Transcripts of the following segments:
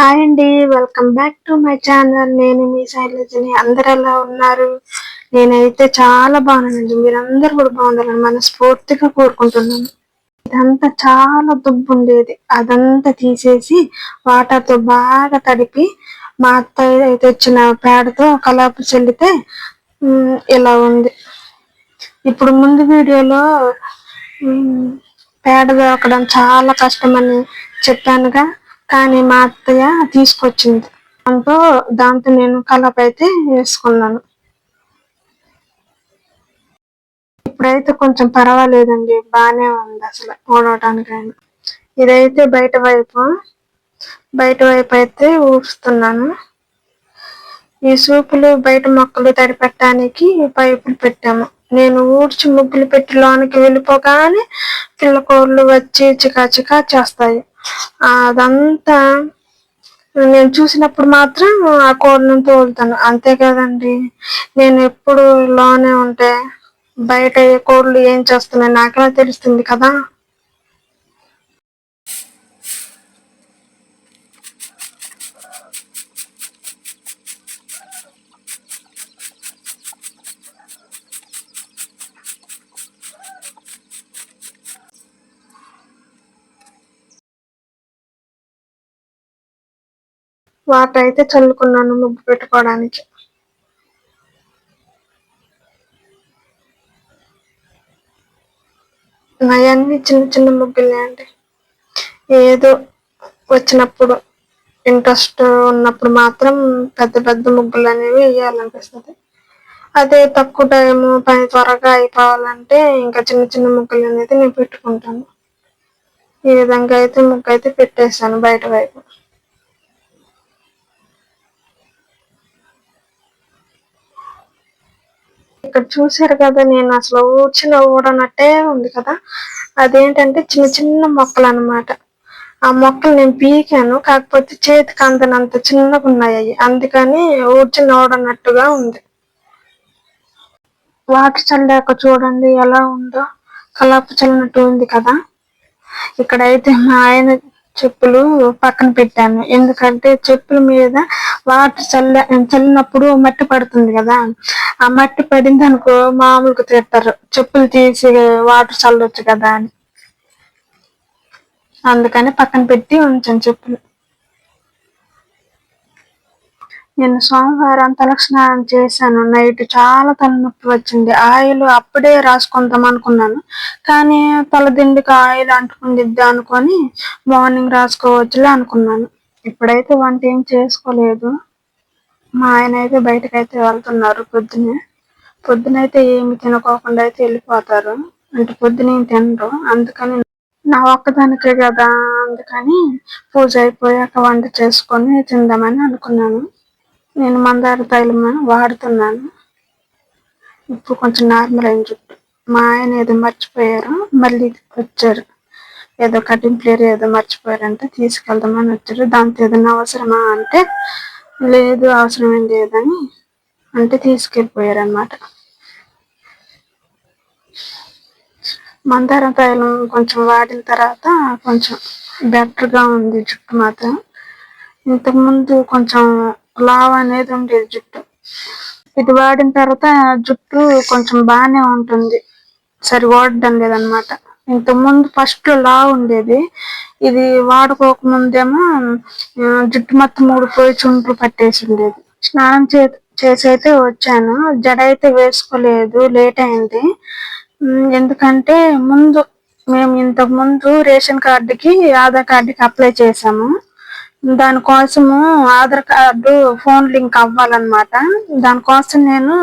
Hi అండి welcome back to my channel. నేను మీ శైలజని. అందరు ఎలా ఉన్నారు? నేనైతే చాలా బాగున్నానండి. మీరందరూ కూడా బాగుండాలని మనస్ఫూర్తిగా కోరుకుంటున్నాను. ఇదంతా చాలా దుబ్బు ఉండేది అదంతా తీసేసి వాటర్తో బాగా తడిపి మా అత్త అయితే వచ్చిన పేడతో కలాపు చెల్లితే ఇలా ఉంది. ఇప్పుడు ముందు వీడియోలో పేడ దొరకడం చాలా కష్టమని చెప్పానుగా. కానీ మా అత్తయ్య తీసుకొచ్చింది. దాంతో దాంతో నేను కలప అయితే వేసుకున్నాను. ఇప్పుడైతే కొంచెం పర్వాలేదండి బాగానే ఉంది అసలు ఓడవటానికైనా ఇదైతే బయట వైపు బయట వైపు అయితే ఊడుస్తున్నాను. ఈ సూపులు బయట మొక్కలు తడిపెట్టడానికి పైపులు పెట్టాము. నేను ఊడ్చి ముగ్గులు పెట్టి లోనికి వెళ్ళిపోగానే పిల్లకోళ్ళు వచ్చి చికా చికా చేస్తాయి. అదంతా నేను చూసినప్పుడు మాత్రం ఆ కోళ్ళను తోలుతాను. అంతే కదండి. నేను ఎప్పుడు లోనే ఉంటే బయట ఏ కోళ్ళు ఏం చేస్తున్నాయి నాకెలా తెలుస్తుంది కదా? వాటర్ అయితే చల్లుకున్నాను ముగ్గు పెట్టుకోవడానికి. అవన్నీ చిన్న చిన్న ముగ్గులే అండి. ఏదో వచ్చినప్పుడు ఇంట్రెస్ట్ ఉన్నప్పుడు మాత్రం పెద్ద పెద్ద ముగ్గులు అనేవి వేయాలనిపిస్తుంది. అదే తక్కువ టైం పని త్వరగా అయిపోవాలంటే ఇంకా చిన్న చిన్న ముగ్గులు అనేది నేను పెట్టుకుంటాను. ఈ విధంగా అయితే ముగ్గు అయితే పెట్టేశాను బయట వైపు. ఇక్కడ చూసారు కదా నేను అసలు ఊడ్చిన ఊడనట్టే ఉంది కదా. అదేంటంటే చిన్న చిన్న మొక్కలు అన్నమాట ఆ మొక్కలు నేను పీకాను కాకపోతే చేతికి అందనంత చిన్నగా ఉన్నాయి అందుకని ఊడ్చిన ఊడనట్టుగా ఉంది. వాటర్ చల్లాక చూడండి ఎలా ఉందో. కలాప చల్లినట్టు ఉంది కదా. ఇక్కడైతే మా ఆయన చెప్పులు పక్కన పెట్టాను. ఎందుకంటే చెప్పుల మీద వాటర్ చల్ల చల్లినప్పుడు మట్టి పడుతుంది కదా. ఆ మట్టి పడింది అనుకో మామూలుగా తిడతారు. చెప్పులు తీసి వాటర్ చల్లొచ్చు కదా అని. అందుకని పక్కన పెట్టి ఉంచాను చెప్పులు. నేను సోమవారం తలకు చేశాను. నైట్ చాలా తలనొప్పి వచ్చింది. ఆయిల్ అప్పుడే రాసుకుందాం అనుకున్నాను. కానీ తలదిండికి ఆయిల్ అంటుకుందిద్ది అనుకొని మార్నింగ్ రాసుకోవచ్చులే అనుకున్నాను. ఇప్పుడైతే వంట ఏం చేసుకోలేదు. మా ఆయన అయితే బయటకు అయితే వెళ్తున్నారు. పొద్దునే. పొద్దునైతే ఏమి తినకోకుండా అయితే వెళ్ళిపోతారు. అంటే పొద్దున ఏం తినరు. అందుకని నా ఒక్కదానికే కదా. అందుకని పూజ అయిపోయాక వంట చేసుకొని తిందామని అనుకున్నాను. నేను మందార తైలం వాడుతున్నాను. ఇప్పుడు కొంచెం నార్మల్ అయిన జుట్టు. మా ఆయన ఏదో మర్చిపోయారు మళ్ళీ వచ్చారు. ఏదో కటింగ్ ప్లేయర్ ఏదో మర్చిపోయారంటే తీసుకెళ్దామని వచ్చారు. దాంతో ఏదైనా అవసరమా అంటే లేదు అవసరం లేదని అంటే తీసుకెళ్ళిపోయారు అనమాట మందార తైలం కొంచెం వాడిన తర్వాత కొంచెం బెటర్గా ఉంది జుట్టు మాత్రం. ఇంతకుముందు కొంచెం లావ్ అనేది ఉండేది జుట్టు. ఇది వాడిన తర్వాత జుట్టు కొంచెం బాగానే ఉంటుంది. సరి వాడడం లేదనమాట. ఇంతకుముందు ఫస్ట్లో లావ్ ఉండేది. ఇది వాడుకోక ముందేమో జుట్టు మొత్తం ఊడిపోయి చుండ్రు పట్టేసి ఉండేది. స్నానం చే చేసి అయితే వచ్చాను. జడ అయితే వేసుకోలేదు లేట్ అయింది. ఎందుకంటే ముందు మేము ఇంతకు ముందు రేషన్ కార్డుకి ఆధార్ కార్డుకి అప్లై చేసాము దానికోసము ఆధార్ కార్డు ఫోన్ లింక్ అవ్వాలన్నమాట. దానికోసం నేను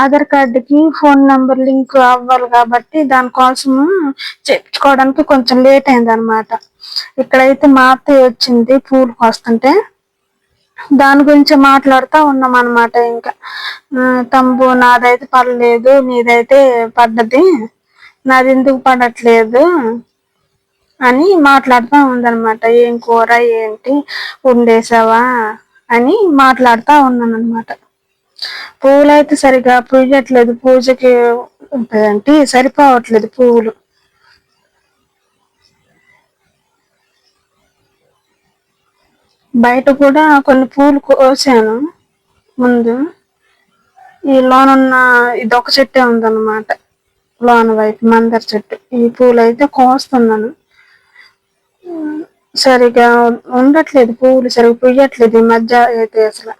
ఆధార్ కార్డుకి ఫోన్ నంబర్ లింక్ అవ్వాలి కాబట్టి దానికోసము చేర్చుకోవడానికి కొంచెం లేట్ అయింది అనమాట ఇక్కడైతే మా అత్తయ్య వచ్చింది పూలు కోస్తుంటే. దాని గురించి మాట్లాడుతూ ఉన్నాం అనమాట ఇంకా తమ్ము నాదైతే పడలేదు నీదైతే పడ్డది. నాది ఎందుకు పడట్లేదు? అని మాట్లాడుతూ ఉందన్నమాట. ఏం కూర? ఏంటి? వండేసావా అని మాట్లాడుతూ ఉన్నాను అనమాట పువ్వులు అయితే సరిగా పూయట్లేదు. పూజకి ఏంటి? సరిపోవట్లేదు పువ్వులు. బయట కూడా కొన్ని పూలు కోసాను. ముందు ఈ లోనున్న ఇది ఒక చెట్టే ఉందన్నమాట. లోన వైపు మందర చెట్టు. ఈ పూలు అయితే కోస్తున్నాను. సరిగా ఉండట్లేదు పువ్వులు సరిగా పుయ్యట్లేదు ఈ మధ్య అయితే అసలు.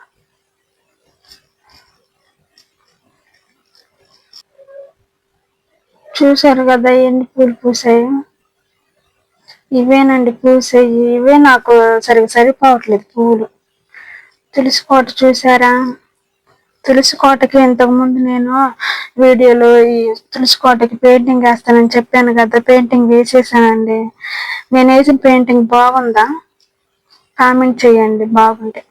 చూసారు కదా ఎన్ని పూలు పూసాయి. ఇవేనండి పూసాయి ఇవే నాకు సరిగా సరిపోవట్లేదు పువ్వులు. తులసి కోట చూసారా? తులసి కోటకి ఇంతకుముందు నేను వీడియోలో ఈ తులసికోటకి పెయింటింగ్ వేస్తానని చెప్పాను కదా పెయింటింగ్ వేసేసానండి. నేను వేసిన పెయింటింగ్ బాగుందా? కామెంట్ చేయండి బాగుంటే.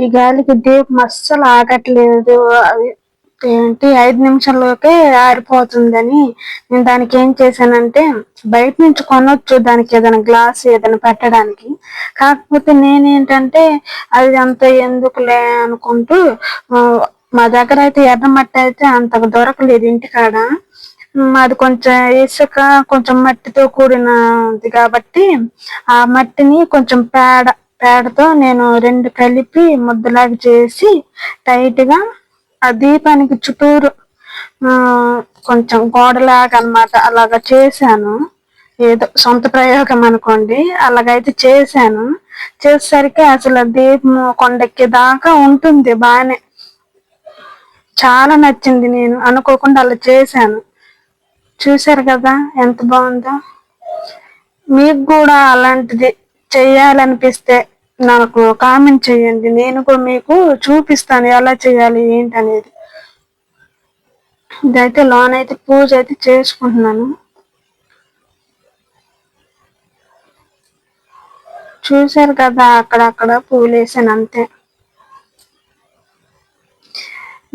ఈ గాలికి దీపం అస్సలు ఆగట్లేదు అది ఏంటి ఐదు నిమిషాల్లోకే ఆరిపోతుందని నేను దానికి ఏం చేశానంటే బయట నుంచి కొనొచ్చు దానికి ఏదైనా గ్లాస్ ఏదైనా పెట్టడానికి. కాకపోతే నేనేంటంటే అది అంత ఎందుకులే అనుకుంటూ మా దగ్గర అయితే ఎర్రమట్టి అయితే అంత దొరకలేదు ఇంటికాడ. అది కొంచెం ఇసుక కొంచెం మట్టితో కూడినది కాబట్టి ఆ మట్టిని కొంచెం పేడ పేడతో నేను రెండు కలిపి ముద్దలాగా చేసి టైట్గా ఆ దీపానికి చుట్టూరు కొంచెం గోడలాగా అనమాట అలాగా చేశాను. ఏదో సొంత ప్రయోగం అనుకోండి అలాగైతే చేశాను. చేసేసరికి అసలు దీపం కొండెక్కే దాకా ఉంటుంది బాగానే చాలా నచ్చింది నేను అనుకోకుండా అలా చేశాను. చూశారు కదా ఎంత బాగుందో? మీకు కూడా అలాంటిది చెయ్యాలనిపిస్తే నాకు కామెంట్ చేయండి. నేను కూడా మీకు చూపిస్తాను ఎలా చేయాలి ఏంటి అనేది ఇదైతే లోన్ అయితే పూజ అయితే చేసుకుంటున్నాను. చూసారు కదా అక్కడక్కడ పూలు వేసాను అంతే.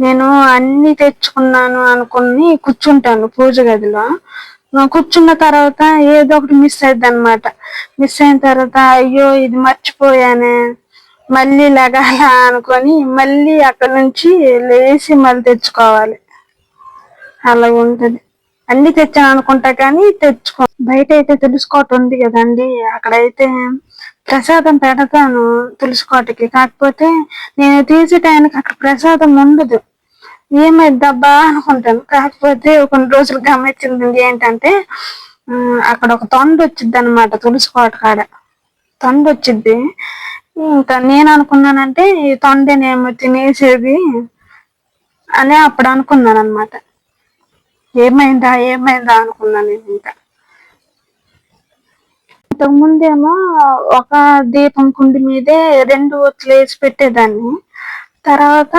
నేను అన్ని తెచ్చుకున్నాను అనుకుని కూర్చుంటాను పూజ గదిలో. కూర్చున్న తర్వాత ఏదో ఒకటి మిస్ అయింది అనమాట మిస్ అయిన తర్వాత అయ్యో ఇది మర్చిపోయానే. మళ్ళీ లగాల అనుకొని మళ్ళీ అక్కడ నుంచి లేచి మళ్ళీ తెచ్చుకోవాలి. అలా ఉంటది. అన్ని తెచ్చాను అనుకుంటా కానీ తెచ్చుకో బయట అయితే తులుసుకోట ఉంది కదండి. అక్కడైతే ప్రసాదం పెడతాను తులుసుకోటకి. కాకపోతే నేను తీసే టైంకి అక్కడ ప్రసాదం ఉండదు. ఏమైద్దబ్బా అనుకుంటాను. కాకపోతే కొన్ని రోజులు గమనించింది ఏంటంటే అక్కడ ఒక తొండ వచ్చింది అనమాట తులసి కోట కాడ. తొండ వచ్చింది. ఇంకా నేను అనుకున్నానంటే ఈ తొండనేమో తినేసేది అని అప్పుడు అనుకున్నాను అనమాట ఏమైందా ఏమైందా అనుకున్నాను నేను ఇంకా. ఇంతకుముందేమో ఒక దీపం కుండి మీదే రెండు ఒత్తులు వేసి పెట్టేదాన్ని. తర్వాత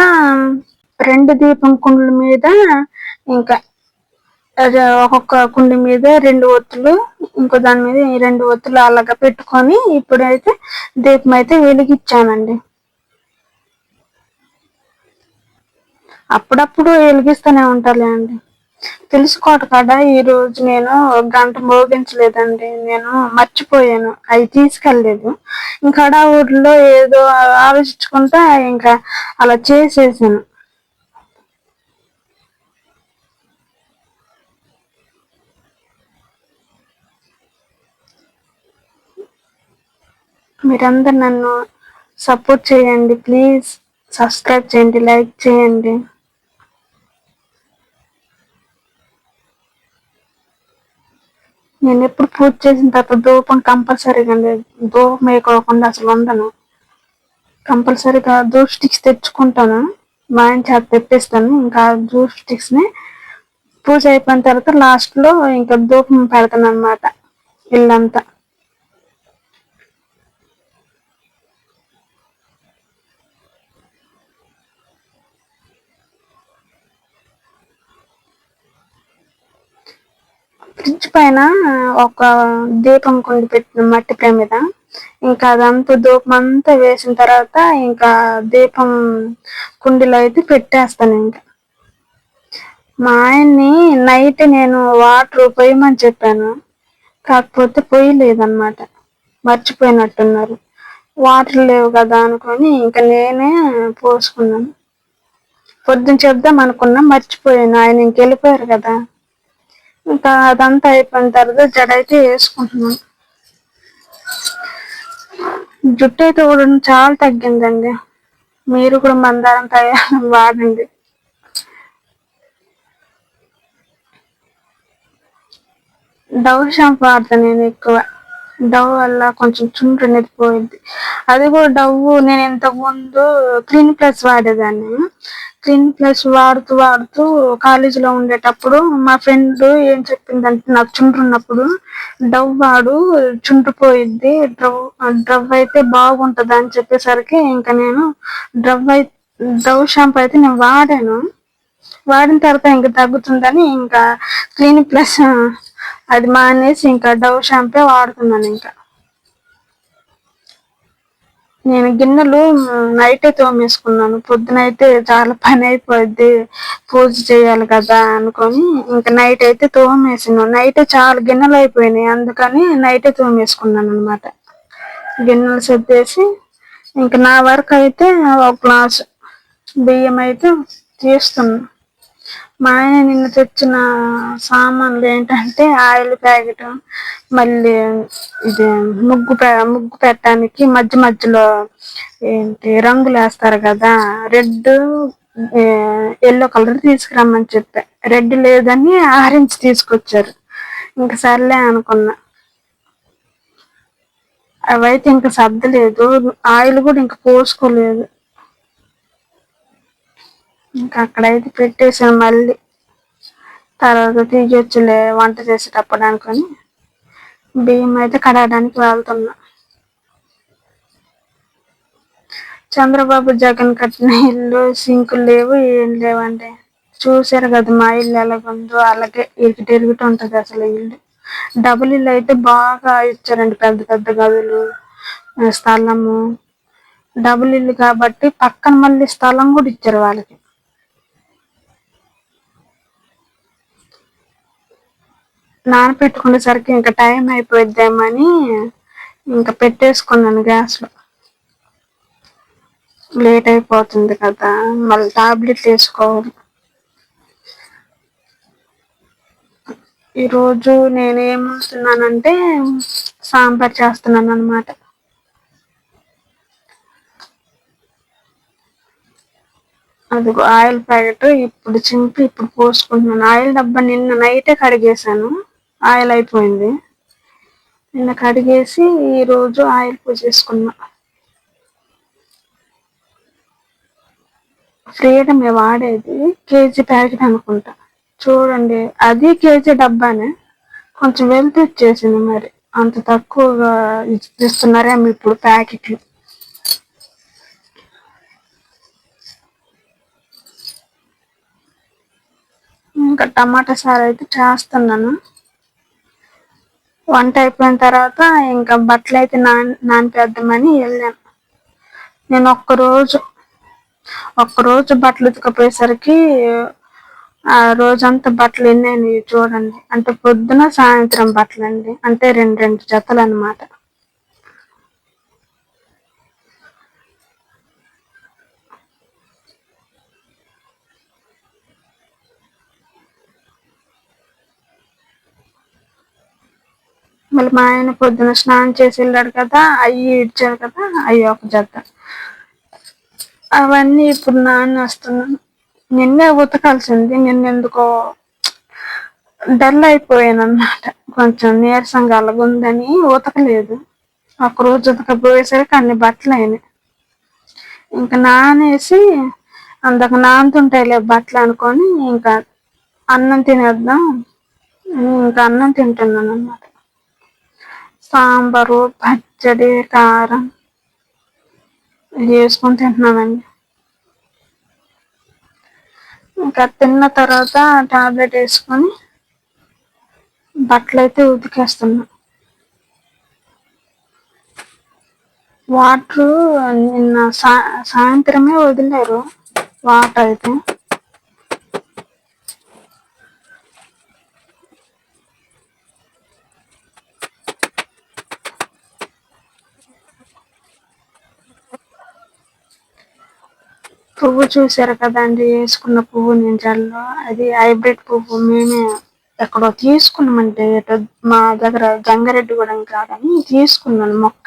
రెండు దీపం కుండ్ల మీద ఇంకా ఒక్కొక్క కుండి మీద రెండు ఒత్తులు ఇంకో దాని మీద రెండు ఒత్తులు అలాగా పెట్టుకొని ఇప్పుడైతే దీపం అయితే వెలిగించానండి. అప్పుడప్పుడు వెలిగిస్తూనే ఉంటాలే అండి. తెలుసుకోట కాడ ఈరోజు నేను గంట మోగించలేదండి. నేను మర్చిపోయాను. అవి తీసుకెళ్ళలేదు. ఇంకా ఊర్లో ఏదో ఆలోచించుకుంటా ఇంకా అలా చేసేసాను. మీరందరు నన్ను సపోర్ట్ చేయండి ప్లీజ్ సబ్స్క్రైబ్ చేయండి లైక్ చేయండి. నేను ఎప్పుడు పూజ చేసిన తర్వాత ధూపం కంపల్సరీగా అండి. ధూపం వేయకోకుండా అసలు ఉండను కంపల్సరీగా ధూప్ స్టిక్స్ తెచ్చుకుంటాను. మా ఆయన చేత తెప్పిస్తాను. ఇంకా ధూప్ స్టిక్స్ని పూజ అయిపోయిన తర్వాత లాస్ట్లో ఇంకా ధూపం పెడతాను అనమాట ఇల్లంతా. పైన ఒక దీపం కొండి పెట్టిన మట్టి ప్రేమ మీద ఇంకా అదంతా దూపం అంతా వేసిన తర్వాత ఇంకా దీపం కుండీలో అయితే పెట్టేస్తాను ఇంకా. మా ఆయన్ని నైట్ నేను వాటర్ పోయమని చెప్పాను. కాకపోతే పోయలేదన్నమాట. మర్చిపోయినట్టున్నారు. వాటర్ లేవు కదా అనుకొని ఇంకా నేనే పోసుకున్నాను. పొద్దున చెప్దాం అనుకున్నా మర్చిపోయాను. ఆయన ఇంకెళ్ళిపోయారు కదా. ఇంకా అదంతా అయిపోయిన తర్వాత జడ అయితే వేసుకుంటున్నాను జుట్టు అయితే కూడా చాలా తగ్గిందండి. మీరు కూడా మందారం తయారు వాడండి. డవ్ షాంపూ వాడతాను నేను ఎక్కువ. డవ్ వల్ల కొంచెం చుండ్రు అనేది పోయింది అది కూడా డవ్ నేను ఇంతకు ముందు క్లీన్ ప్లస్ వాడేదాన్ని. స్క్రీన్ ప్లస్ వాడుతూ వాడుతూ కాలేజీలో ఉండేటప్పుడు మా ఫ్రెండ్ ఏం చెప్పిందంటే నాకు చుండ్రు ఉన్నప్పుడు డవ్ వాడు చుండ్రు పోయిద్ది డ్రవ్ డ్రవ్ అయితే బాగుంటుంది అని చెప్పేసరికి ఇంకా నేను డ్రవ్ అయితే డవ్ షాంపూ అయితే నేను వాడాను. వాడిన తర్వాత ఇంకా తగ్గుతుందని ఇంకా క్లీన్ ప్లస్ అది మానేసి ఇంకా డవ్ షాంపే వాడుతున్నాను ఇంకా. నేను గిన్నెలు నైటే తోమేసుకున్నాను. పొద్దునైతే చాలా పని అయిపోద్ది. పూజ చేయాలి కదా అనుకొని ఇంకా నైట్ అయితే తోమేసాను. నైట్ చాలా గిన్నెలు అయిపోయినాయి. అందుకని నైటే తోమేసుకున్నాను అనమాట గిన్నెలు సర్దేసి ఇంకా నా వరకు అయితే ఒక గ్లాస్ బియ్యం అయితే తీస్తున్నాను మా ఆయన నిన్న తెచ్చిన సామాన్లు ఏంటంటే ఆయిల్ ప్యాకెట్ మళ్ళీ ఇది ముగ్గు ముగ్గు పెట్టడానికి మధ్య మధ్యలో ఏంటి రంగులు వేస్తారు కదా రెడ్ ఎల్లో కలర్ తీసుకురమ్మని చెప్పా. రెడ్ లేదని ఆరెంజ్ తీసుకొచ్చారు. ఇంకా సర్లే అనుకున్నా. అవైతే ఇంకా సర్దలేదు. ఆయిల్ కూడా ఇంకా పోసుకోలేదు. ఇంకా అక్కడైతే పెట్టేసాను మళ్ళీ. తర్వాత తీయొచ్చులే వంట చేసేటప్పుడు అనుకొని. బియ్యం అయితే కడగడానికి వెళ్తున్నా. చంద్రబాబు జగన్ కట్టిన ఇల్లు సింకులు లేవు ఏం లేవండి. చూసారు కదా మా ఇల్లు ఎలాగుందో అలాగే ఇరుకుటి ఇరుగుటి ఉంటుంది అసలు ఇల్లు. డబుల్ ఇల్లు అయితే బాగా ఇచ్చారండి పెద్ద పెద్ద గదులు స్థలము. డబుల్ ఇల్లు కాబట్టి పక్కన మళ్ళీ స్థలం కూడా ఇచ్చారు వాళ్ళకి. నానపెట్టుకునేసరికి ఇంకా టైం అయిపోయిద్దామని ఇంకా పెట్టేసుకున్నాను గ్యాస్లో లేట్ అయిపోతుంది కదా మళ్ళీ టాబ్లెట్ వేసుకోవాలి. ఈరోజు నేను ఏమవుతున్నానంటే సాంబార్ చేస్తున్నాను అనమాట అది ఆయిల్ ప్యాకెట్ ఇప్పుడు చింపి ఇప్పుడు పోసుకుంటున్నాను. ఆయిల్ డబ్బా నిన్న నైటే కడిగేసాను ఆయిల్ అయిపోయింది. నిన్న కడిగేసి ఈరోజు ఆయిల్ పూసేసుకున్నా. ఫ్రీడమ్ వాడేది కేజీ ప్యాకెట్ అనుకుంటా. చూడండి అది కేజీ డబ్బానే. కొంచెం వెళ్తూ ఇచ్చేసింది మరి. అంత తక్కువగా ఇస్తున్నారేమో ఇప్పుడు ప్యాకెట్లు. ఇంకా టమాటా సార్ అయితే చేస్తున్నాను. వంట అయిపోయిన తర్వాత ఇంకా బట్టలు అయితే నాన్ నానిపేద్దామని వెళ్ళాను. నేను ఒక్కరోజు ఒక్కరోజు బట్టలు ఉతకపోయేసరికి ఆ రోజంతా బట్టలు ఎన్ని చూడండి. అంటే పొద్దున సాయంత్రం బట్టలు అండి అంటే రెండు రెండు జతలు అనమాట మళ్ళీ మా ఆయన పొద్దున స్నానం చేసి వెళ్ళాడు కదా అవి ఇచ్చారు కదా అవి ఒక జత అవన్నీ ఇప్పుడు నాన్న వస్తున్నాను నిన్నే ఉతకాల్సింది నిన్నెందుకో డల్ అయిపోయాను అన్నమాట కొంచెం నీరసంగా అలాగుందని ఉతకలేదు. ఒక రోజు ఉతకపోయేసరికి అన్ని బట్టలు అయినాయి. ఇంకా నానేసి అందాక నానుతుంటాయిలే బట్టలు అనుకొని ఇంకా అన్నం తినేద్దాం ఇంకా అన్నం తింటున్నాను అన్నమాట సాంబారు పచ్చడి కారం. వేసుకొని తింటున్నానండి ఇంకా తిన్న తర్వాత టాబ్లెట్ వేసుకొని బట్టలు అయితే ఉతికేస్తున్నా. వాటర్ నిన్న సా సాయంత్రమే వదిలేరు. వాటర్ అయితే. పువ్వు చూసారు కదండి వేసుకున్న పువ్వు నేను అది హైబ్రిడ్ పువ్వు మేమే ఎక్కడో తీసుకున్నామంటే మా దగ్గర గంగారెడ్డిగూడెం కాదని తీసుకున్నాను మొక్క.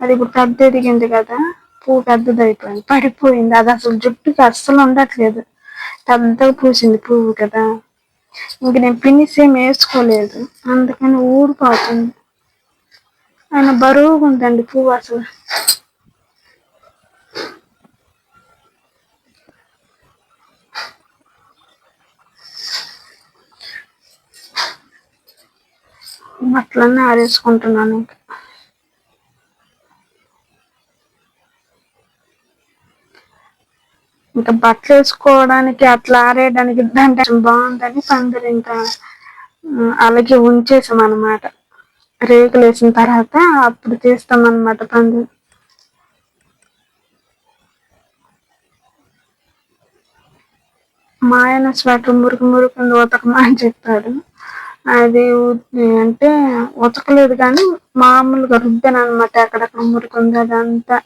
అది ఇప్పుడు పెద్ద ఎదిగింది కదా పువ్వు పెద్దది అయిపోయింది పడిపోయింది. అది అసలు జుట్టుకి అస్సలు ఉండట్లేదు. పెద్దగా పూసింది పువ్వు కదా. ఇంక నేను పిన్నిస్ ఏం వేసుకోలేదు. అందుకని ఊడిపోతుంది. ఆయన బరువుగా ఉందండి పువ్వు అసలు. అట్లనే ఆరేసుకుంటున్నాను ఇంకా. ఇంకా బట్టలు వేసుకోవడానికి అట్లా ఆరేయడానికి దాంట్లో బాగుందని పందిరి ఇంకా అలాగే ఉంచేసాం అన్నమాట రేకులు వేసిన తర్వాత అప్పుడు తీస్తాం అన్నమాట పందిరి. మా ఆయన స్వెటర్ మురుగు మురుకుంది ఉతకమా అని చెప్పాడు. అది అంటే ఉతకలేదు కానీ మామూలుగా రుద్దాను అనమాట అక్కడక్కడ మురికుంది అదంతా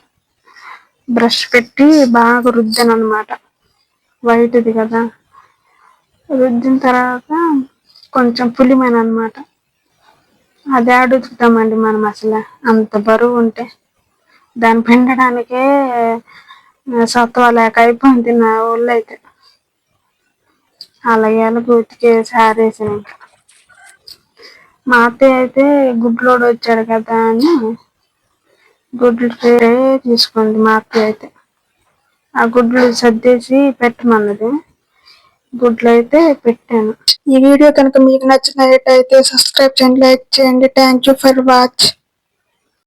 బ్రష్ పెట్టి బాగా రుద్దాను అనమాట వైట్ది కదా. రుద్దిన తర్వాత కొంచెం పులిమైన అనమాట అది అడుగుతామండి మనం అసలు. అంత బరువు ఉంటే. దాన్ని పిండడానికే సత్వ లేక అయిపోయింది నా ఊళ్ళో అయితే. అలాగే ఉతికేసి సారేసాను ఇంకా మా అత్తయ్య అయితే గుడ్లోడు వచ్చాడు కదా అని గుడ్లు వేరే తీసుకుంది మా అత్తయ్య అయితే. ఆ గుడ్లు సర్దేసి పెట్టమన్నది. గుడ్లు అయితే పెట్టాను. ఈ వీడియో కనుక మీకు నచ్చినట్లయితే సబ్స్క్రైబ్ చేయండి లైక్ చేయండి. Thank you for watch